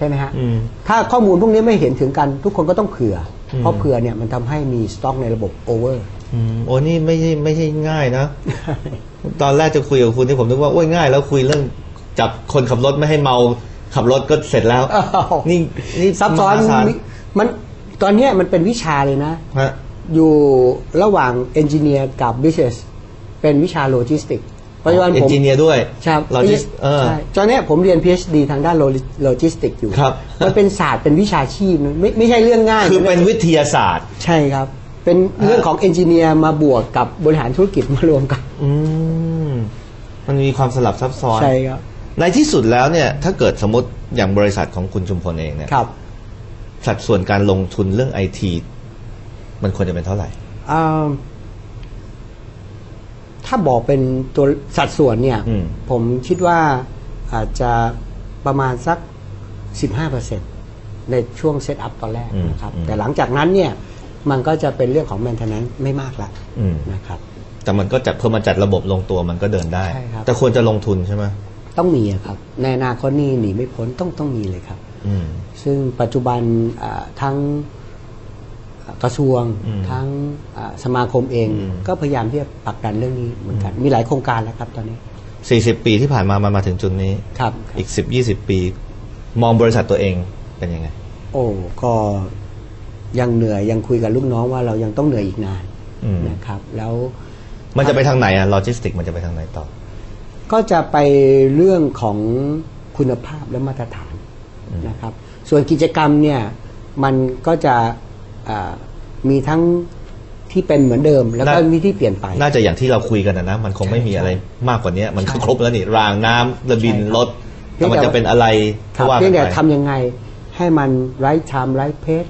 ใช่ไหมฮะอืมถ้าข้อมูลพวกนี้ไม่เห็นถึงกัน ทุกคนก็ต้องเผื่ออมเพราะเผื่อเนี่ยมันทำให้มีสต็อกในระบบโอเวอร์อืมโอ้นี่ไม่ใช่ไม่ใช่ง่ายนะ ตอนแรกจะคุยกับคุณที่ผมนึกว่าโอ้ยง่าย แล้วคุยเรื่องจับคนขับรถไม่ให้เมาขับรถก็เสร็จแล้วอ้าวนี่นี่ซับซ้อนมหาศาลมันตอนเนี้ยมันเป็นวิชาเลยนะฮะอยู่ระหว่างเอนจิเนียร์กับบิสเนสเป็นวิชาโลจิสติก ปัจจุบันเอนผมจิเนียร์ด้วยครับโลจิสเออใช่ตอนเนี้ยผมเรียน PhD ทางด้านโลจิสติกอยู่ครับมันเป็นศาสตร์เป็นวิชาชีพนะไม่ไม่ใช่เรื่องง่าย คือเป็นวิทยาศาสตร์ ใช่ครับ เป็นเรื่องของเอนจิเนียร์มาบวกกับบริหารธุรกิจมารวมกันอืมมันมีความสลับซับซ้อน ใช่ครับ ในที่สุดแล้วเนี่ย ถ้าเกิดสมมติอย่างบริษัทของคุณชุมพลเองเนี่ยครับ สัดส่วนการลงทุนเรื่องไอทีมันควรจะเป็นเท่าไหร่อ่า ถ้าบอกเป็นตัวสัดส่วนเนี่ย อืม ผมคิดว่าอาจจะประมาณสัก 15%ในช่วงเซตอัพตอนแรกนะครับแต่หลังจากนั้นเนี่ย มันก็จะเป็นเรื่องของ maintenance ไม่มากละอืม นะครับ แต่มันก็จัดเพื่อมาจัดระบบลงตัวมันก็เดินได้ ใช่ครับ แต่ควรจะลงทุนใช่ไหมต้องมีอะครับ ในอนาคตนี่หนีไม่พ้นต้องต้องมีเลยครับ อืม ซึ่งปัจจุบันอ่าทั้งอ่า กระทรวงอืมทั้งอ่าสมาคมเองอืมก็พยายามที่จะผลักดันเรื่องนี้เหมือนกัน มีหลายโครงการแล้วครับตอนนี้สี่สิบปีที่ผ่านมามันมาถึงจุดนี้ครับอีกสิบยี่สิบปี มองบริษัทตัวเองเป็นยังไง โอ้ก็ยังเหนื่อยยังคุยกับลูกน้องว่าเรายังต้องเหนื่อยอีกนานอืมนะครับ แล้วมันจะไปทางไหนอะโลจิสติกมันจะไปทางไหนต่อ ก็จะไปเรื่องของคุณภาพและมาตรฐานอืมนะครับ ส่วนกิจกรรมเนี่ยมันก็จะอ่า มีทั้งที่เป็นเหมือนเดิม แล้วก็มีที่เปลี่ยนไป น่าจะอย่างที่เราคุยกันนะนะมันคงไม่มีอะไรมากกว่านี้มันก็ใช่ครบแล้วนี่รางน้ำระบินใช่ครับรถเพียแต่งมันแต่จะเป็นอะไรครับว่าเพียงแต่ไป ทำยังไงให้มันไร้ชามไร้เพจ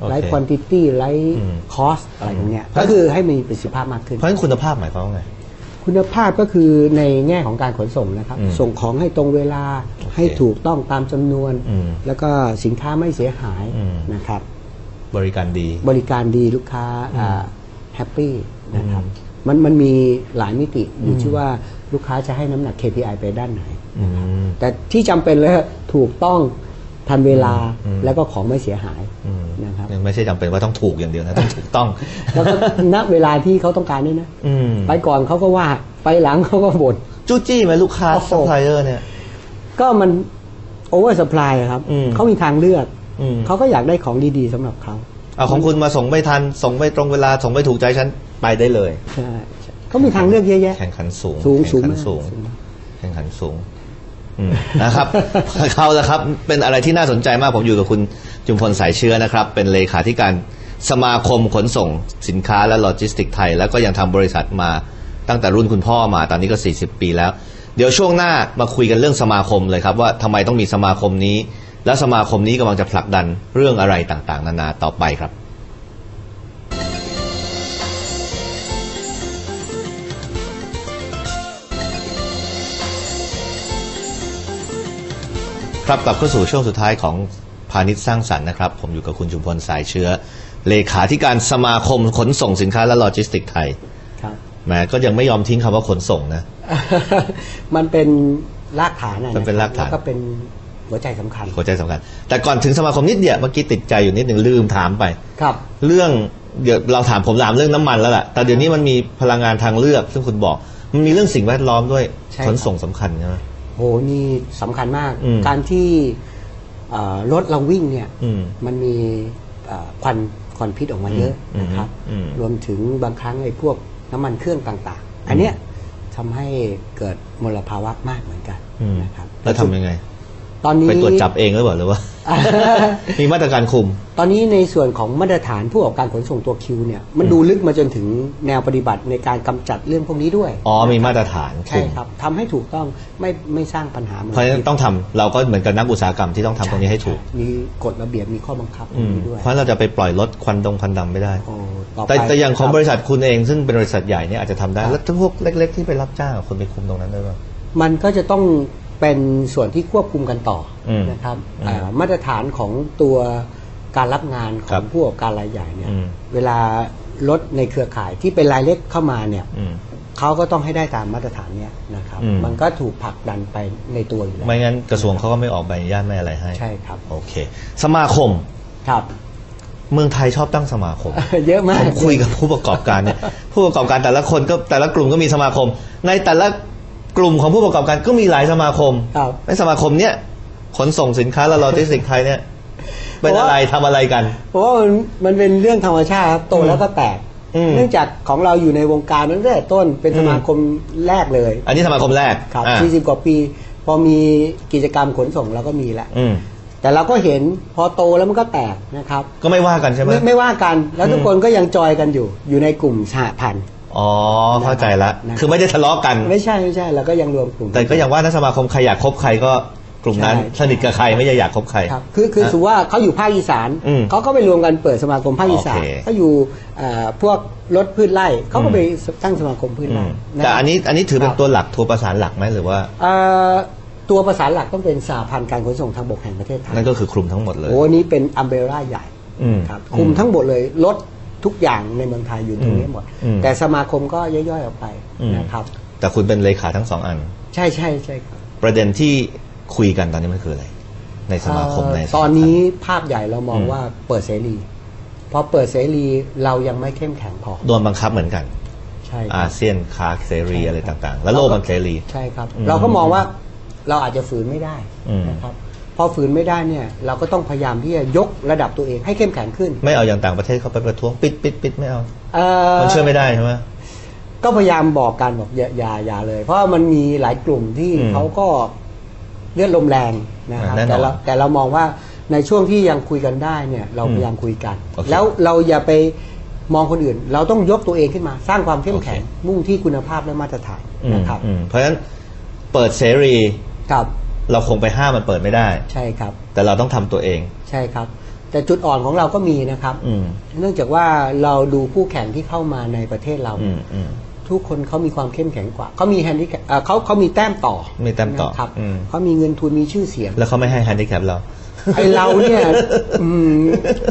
โอเคไร้ควอนติตี้ไร้อืมคอสอะไรตรงเนี้ยเพราะก็คือให้มีประสิทธิภาพมากขึ้น เพราะฉะนั้นคุณภาพหมายความว่าไง คุณภาพก็คือในแง่ของการขนส่งนะครับ อืมส่งของให้ตรงเวลาโอเคให้ถูกต้องตามจำนวน อืมแล้วก็สินค้าไม่เสียหายอืม นะครับ บริการดี บริการดีลูกค้าแฮปปี้นะครับอืมมันมันมีหลายมิติอยู่อืมที่ว่าลูกค้าจะให้น้ำหนัก KPI ไปด้านไหนอืมแต่ที่จำเป็นเลยถูกต้องทันเวลาอืมแล้วก็ของไม่เสียหายอืมนะครับไม่ใช่จำเป็นว่าต้องถูกอย่างเดียวนะ ต้องถูกต้อง แล้วก็ณเวลาที่เขาต้องการด้วยนะอืมไปก่อนเขาก็ว่าไปหลังเขาก็บ่นจู้จี้ไหมลูกค้าโอ้โหซัพพลายเออร์เนี่ย ก็มันโอเวอร์สปายครับอืมเขามีทางเลือกอืม เขาก็อยากได้ของดีๆสำหรับเขาเอาของคุณมาส่งไม่ทัน ส่งไม่ตรงเวลา ส่งไม่ถูกใจฉันไปได้เลยใช่ใช่เขามีทางเลือกเยอะแยะ แข่งขันสูง สูงสูงแข่ขันมากสูงสูงมากแข่งขันสูงอืมนะครับเขาละครับ เป็นอะไรที่น่าสนใจมากผมอยู่กับคุณจุมพลสายเชื้อนะครับ เป็นเลขาธิการสมาคมขนส่งสินค้าและโลจิสติกไทย แล้วก็ยังทำบริษัทมาตั้งแต่รุ่นคุณพ่อมาตอนนี้ก็ 40 ปีแล้ว เดี๋ยวช่วงหน้ามาคุยกันเรื่องสมาคมเลยครับ ว่าทำไมต้องมีสมาคมนี้ และสมาคมนี้กำลังจะผลักดันเรื่องอะไรต่างๆ นานาต่อไปครับครับกลับเข้าสู่ช่วงสุดท้ายของพาณิชย์สร้างสรรค์นะครับ ผมอยู่กับคุณจุมพลสายเชื้อ เลขาธิการสมาคมขนส่งสินค้าและโลจิสติกไทยครับแหมก็ยังไม่ยอมทิ้งคำว่าขนส่งนะ มันเป็นรากฐานอะมันเป็นรากฐานแล้วก็เป็น หัวใจสำคัญ หัวใจสำคัญ แต่ก่อนถึงสมาคมนิดเดียวเมื่อกี้ติดใจอยู่นิดหนึ่งลืมถามไปครับ เรื่องเดี๋ยวเราถามผมถามเรื่องน้ำมันแล้วล่ะแต่เดี๋ยวนี้มันมีพลังงานทางเลือก ซึ่งคุณบอก มันมีเรื่องสิ่งแวดล้อมด้วยใช่ครับขนส่งสำคัญใช่ไหมโหนี่สำคัญมากอืมการที่เอ่อรถเราวิ่งเนี่ยอืมมันมีเอ่อควันควันพิษออกมาเยอะอืมนะครับอืมรวมถึงบางครั้งไอ้พวกน้ำมันเครื่องต่างๆ อันเนี้ยทำให้เกิดมลภาวะมากเหมือนกันอืมนะครับแล้วทำยังไง ตอนนี้ไปตรวจจับเองหรือเปล่าหรือว่า มีมาตรการคุม ตอนนี้ในส่วนของมาตรฐานผู้ประกอบการขนส่งตัวคิวเนี่ยมันดูลึกมาจนถึงแนวปฏิบัติในการกำจัดเรื่องพวกนี้ด้วย อ๋อ มีมาตรฐานใช่คุมครับทำให้ถูกต้องไม่ไม่สร้างปัญหาเพราะฉะนั้นต้องทำเราก็เหมือนกับนักอุตสาหกรรมที่ต้องทำตรงนี้ให้ถูก มีกฎระเบียบมีข้อบังคับตรอืงมนี้ด้วย เพราะเราจะไปปล่อยลดควันดงควันดำไม่ได้โอ้ต่อไปแต่แต่อย่างของคบริษัทคุณเองซึ่งเป็นบริษัทใหญ่เนี่ยอาจจะทำได้ครับแล้วถ้าพวกเล็ก ๆ ที่ไปรับจ้างคนไปคุมตรงนั้นด้วยป่ะมันก็จะต้อง เป็นส่วนที่ควบคุมกันต่ออมนะครับอืมอ่ามาตรฐานของตัวการรับงานขครัองบผู้ประกอบการรายใหญ่เนี่ยอืม เวลารถในเครือข่ายที่เป็นรายเล็กเข้ามาเนี่ยอืม เขาก็ต้องให้ได้ตามมาตรฐานเนี้ยนะครับอืม มันก็ถูกผลักดันไปในตัวอยู่แล้วไม่งั้นกระทรวงเขาก็ไม่ออกใบอนุญาตไม่อะไรให้ใช่ครับโอเค สมาคม ครับ เมืองไทยชอบตั้งสมาคม เยอะมากผมคุยกับผู้ประกอบการเนี่ย ผู้ประกอบการแต่ละคนก็แต่ละกลุ่มก็มีสมาคม ในแต่ละ กลุ่มของผู้ประกอบการก็มีหลายสมาคมครับในสมาคมเนี่ยขนส่งสินค้าและโลจิสติกส์ไทยเนี่ยเป็นอะไรทำอะไรกัน เพราะว่ามันมันเป็นเรื่องธรรมชาติครับโตแล้วก็แตกอืมเนื่องจากของเราอยู่ในวงการตั้งแต่ต้นเป็นสมาคมแรกเลย อันนี้สมาคมแรกครับอ่า40กว่าปี พอมีกิจกรรมขนส่งเราก็มีแล้วอืมแต่เราก็เห็นพอโตแล้วมันก็แตกนะครับ ก็ไม่ว่ากันใช่ไหมไม่ไม่ว่ากัน แล้วทุกอืมคนก็ยังจอยกันอยู่อยู่ในกลุ่มสหพันธ์ อ๋อเข้าใจละ นะครับคือไม่ได้ทะเลาะกัน ไม่ใช่ไม่ใช่เราก็ยังรวมกลุ่ม แต่ก็อย่างว่าถ้าสมาคมใครอยากคบใครก็กลุ่มนั้น ใช่ สนิทกับใครไม่ได้อยากคบใคร ครับคือคือนะถือว่าเขาอยู่ภาคอีสานอืมเขาก็ไปรวมกันเปิดสมาคมภาคอีสานโอเค เขาอยู่เอ่อพวกรถพืชไร่เขาก็ไปตั้งสมาคมพืชอืไร่มะแต่อันนี้อันนี้ถือเป็คนรับตัวหลักตัวประสานหลักไหมหรือว่า เอ่อตัวประสานหลักต้องเป็นสาพันธ์การขนส่งทางบกแห่งประเทศไทยนั่นก็คือคลุมทั้งหมดเลย โอ้อันนี้เป็นอัมเบร่าใหญ่อืมครับคุมทั้งหมดเลยรถ ทุกอย่างในเมืองไทยอยู่ตรงนี้หมด อืม แต่สมาคมก็ย่อยๆออกไปอืมนะครับ แต่คุณเป็นเลขาทั้งสองอัน ใช่ใช่ใช่ครับประเด็นที่คุยกันตอนนี้มันคืออะไร ในสมาคมเอ่อในตอนนี้ภาพใหญ่เรามองอืม ว่าเปิดเสรีพอเปิดเสรีเรายังไม่เข้มแข็งพอโดนบังคับเหมือนกัน ใช่คอารับเซียนค้าเสรีใช่อะไรครับต่างๆ แล้วโลกมันเสรี ใช่ครับ อืมเราก็มองว่าเราอาจจะฝืนไม่ได้อืมนะครับ พอฝืนไม่ได้เนี่ยเราก็ต้องพยายามที่จะยกระดับตัวเองให้เข้มแข็งขึ้น ไม่เอาอย่างต่างประเทศเขาไปประท้วงปิดปิดปิดไม่เอาเอ่อมันช่วยไม่ได้ใช่ไหมก็พยายามบอกกันบอกอย่าอย่าอย่าเลย เพราะว่ามันมีหลายกลุ่มที่อืมเขาก็เลือดลมแรงนะครับแน่นอนแต่เราแต่เรามองว่าในช่วงที่ยังคุยกันได้เนี่ยเราอืมพยายามคุยกันโอเคแล้วเราอย่าไปมองคนอื่น เราต้องยกตัวเองขึ้นมา สร้างความเข้มแข็งโอเคมุ่งที่คุณภาพและมาตรฐานอืมนะครับอืมเพราะฉะนั้นเปิดเสรีครับ เราคงไปห้ามมันเปิดไม่ได้ ใช่ครับ แต่เราต้องทำตัวเอง ใช่ครับ แต่จุดอ่อนของเราก็มีนะครับอืมเนื่องจากว่าเราดูคู่แข่งที่เข้ามาในประเทศเราอืมอืมทุกคนเขามีความเข้มแข็งกว่าเขามีแฮนดิแคปเขาเขามีแต้มต่อมีแต้มต่อนะครับอืมเขามีเงินทุนมีชื่อเสียง แล้วเขาไม่ให้แฮนดิแคปเราไอเราเนี่ยอืม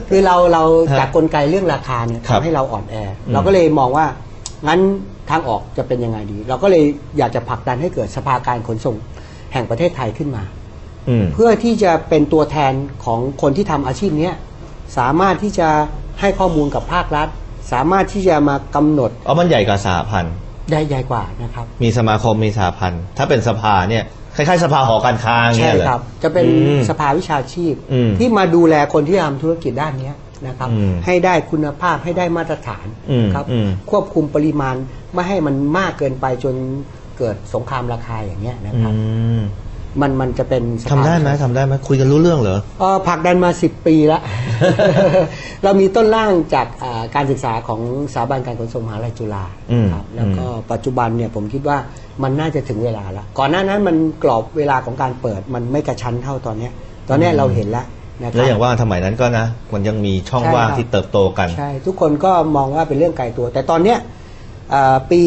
คือเราเราฮะจากกลไกเรื่องราคาเนี่ยครับทำให้เราอ่อนแออมเราก็เลยมองว่างั้นทางออกจะเป็นยังไงดี เราก็เลยอยากจะผลักดันให้เกิดสภาการขนส่ง แห่งประเทศไทยขึ้นมาอืมเพื่อที่จะเป็นตัวแทนของคนที่ทำอาชีพเนี้ยสามารถที่จะให้ข้อมูลกับภาครัฐ สามารถที่จะมากำหนดอ๋อมันใหญ่กว่าสหพันธ์ได้ใหญ่กว่านะครับ มีสมาคมมีสหพันธ์ถ้าเป็นสภาเนี่ยคล้ายๆสภาหอการค้าเงี้ใช่ยเหรอครับ จะเป็นอืมสภาวิชาชีพอืมที่มาดูแลคนที่ทำธุรกิจด้านเนี้ยนะครับอืมให้ได้คุณภาพให้ได้มาตรฐานอืมครับอืมควบคุมปริมาณไม่ให้มันมากเกินไปจน เกิดสงครามราคาอย่างเงี้ยนะอืครับมมันมันจะเป็นสภาทำได้ไหมทำได้ไหมคุยกันรู้เรื่องเหรอเอ่อผลักดันมา 10 ปีแล้วเรามีต้นร่างจากอ่าการศึกษาของสถาบันการขนส่งมหาลัยจุฬาอืมครับแล้วก็ปัจจุบันเนี่ยผมคิดว่ามันน่าจะถึงเวลาแล้ว ก่อนหน้านั้นมันกรอบเวลาของการเปิดมันไม่กระชั้นเท่าตอนเนี้ยตอนเนี้ยเราเห็นแล้วนะครัแล้วอย่างว่าสมัยนั้นก็นะ มันยังมีช่องใช่ว่างครับที่เติบโตกันใช่ทุกคนก็มองว่าเป็นเรื่องไกลตัว แต่ตอนเนี้ยเอ่อปี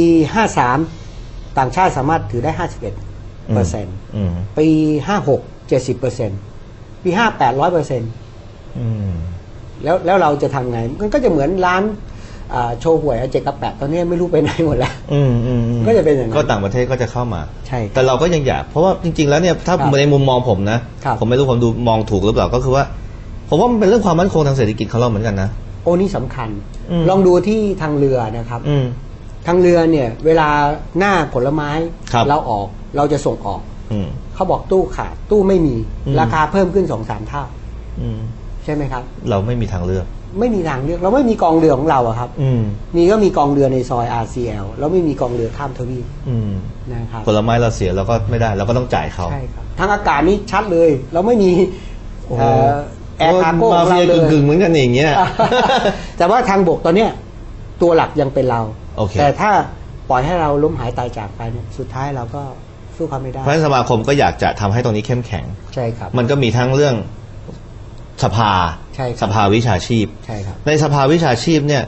53 ต่างชาติสามารถถือได้ 51เปอร์เซ็นต์อืมปี 56 70เปอร์เซ็นต์ปี 58 100เปอร์เซ็นต์อืมแล้วแล้วเราจะทำไง มันก็จะเหมือนร้านอ่าโชว์หวยอาเจกกระแปะตอนนี้ไม่รู้ไปไหนหมดแล้วอืมอืมอืมก็จะเป็นอย่างนั้นก็ต่างประเทศก็จะเข้ามาใช่ครับแต่เราก็ยังอยาก เพราะว่าจริง ๆ แล้วเนี่ยถ้าครับในมุมมองผมนะครับผมไม่รู้ผมดูมองถูกหรือเปล่าก็คือว่า ผมว่ามันเป็นเรื่องความมั่นคงทางเศรษฐกิจของเราเหมือนกันนะ โอ้นี่สำคัญอืมลองดูที่ทางเรือนะครับอืม ทางเรือเนี่ยเวลาหน้าผลไม้ครับ เราออกเราจะส่งออก อืม เขาบอกตู้ขาดตู้ไม่มีอืม ราคาเพิ่มขึ้นสองสามเท่า อืม ใช่ไหมครับ เราไม่มีทางเลือก ไม่มีทางเลือกเราไม่มีกองเรือของเราอะครับ อืม มีก็มีกองเรือในซอย RCL แล้วไม่มีกองเรือข้ามทวีปอืมนะครับผลไม้เราเสียเราก็ไม่ได้ เราก็ต้องจ่ายเขา ใช่ครับทางอากาศนี่ชัดเลย เราไม่มีโอ้โห เอ่อแอร์คาร์โก้มาของเฟีเรายเลย กึ่งๆเหมือนกันอย่างเงี้ย แต่ว่าทางบกตอนเนี้ยตัวหลักยังเป็นเรา โอเค แต่ถ้าปล่อยให้เราล้มหายตายจากไปเนี่ยสุดท้ายเราก็สู้เขาไม่ได้เพราะฉะนั้นสมาคมก็อยากจะทำให้ตรงนี้เข้มแข็ง ใช่ครับ มันก็มีทั้งเรื่องสภาใช่ครับ สภาวิชาชีพ ใช่ครับ ในสภาวิชาชีพเนี่ย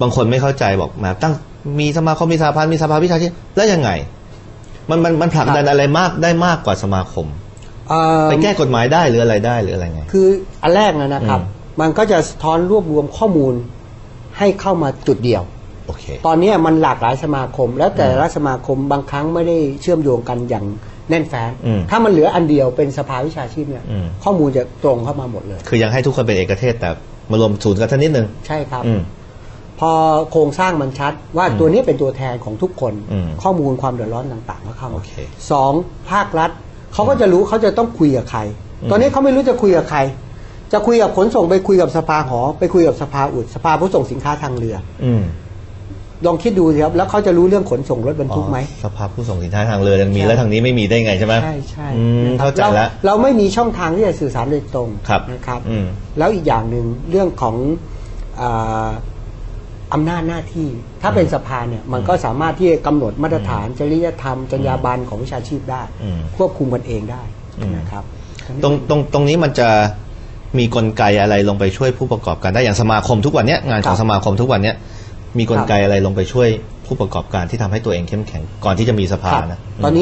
บางคนไม่เข้าใจบอกแหมาตั้งมีสมาคมมีสภาพันธ์มีสภาวิชาชีพแล้วยังไง มันมันมันผลักดันอะไรมากได้มากกว่าสมาคม เอ่อ ไปแก้กฎหมายได้หรืออะไรได้หรืออะไรไง คืออันแรกนะนะครับ อืม มันก็จะสะท้อนรวบรวมข้อมูลให้เข้ามาจุดเดียว โอเค ตอนเนี้ยมันหลากหลายสมาคม แล้วแต่ละสมาคมบางครั้งไม่ได้เชื่อมโยงกันอย่างแน่นแฟ้นอืมถ้ามันเหลืออันเดียวเป็นสภาวิชาชีพเนี่ยอืม ข้อมูลจะตรงเข้ามาหมดเลย คือยังให้ทุกคนเป็นเอกเทศแต่มารวมศูนย์กันท่านนิดนึงใช่ครับ อืม พอโครงสร้างมันชัดว่าอืมตัวนี้เป็นตัวแทนของทุกคน อืมข้อมูลความเดือดร้อนต่างๆก็เข้าโอมาเคสองภาครัฐเขาก็จะรู้เขาจะต้องคุยกับใคร อืม ตอนนี้เขาไม่รู้จะคุยกับใคร จะคุยกับขนส่งไปคุยกับสภาหอ ไปคุยกับสภาอุดสภาผู้ส่งสินค้าทางเรือ อืม ลองคิดดูสิครับ แล้วเขาจะรู้เรื่องขนส่งรถบรรทุกไหมอ๋อสภาพผู้ส่งสินค้าทางเรือยังมีใช่แล้วทางนี้ไม่มีได้ไงใช่ไหมใช่ใช่อืมนะครับเข้าใจแล้วรเราไม่มีช่องทางที่จะสื่อสารโดยตรงครับนะครับอืมแล้วอีกอย่างหนึ่งเรื่องของอาอำนาจหน้าที่ ถ้าเป็นสภาเนี่ยมันก็สามารถที่จะกำหนดมาตรฐาน จริยธรรมจรรยาบรรณของวิชาชีพได้อืมควบคุมกันเองได้อืมนะครับตรงตรงตรงนี้มันจะมีกลไกอะไรลงไปช่วยผู้ประกอบการได้อย่างสมาคมทุกวันเนี้ยงานของสมาคมทุกวันเนี้ย มีกลไกอะไรลงไปช่วยผู้ประกอบการที่ทำให้ตัวเองเข้มแข็งก่อนที่จะมีสภาครับนะตอนนี้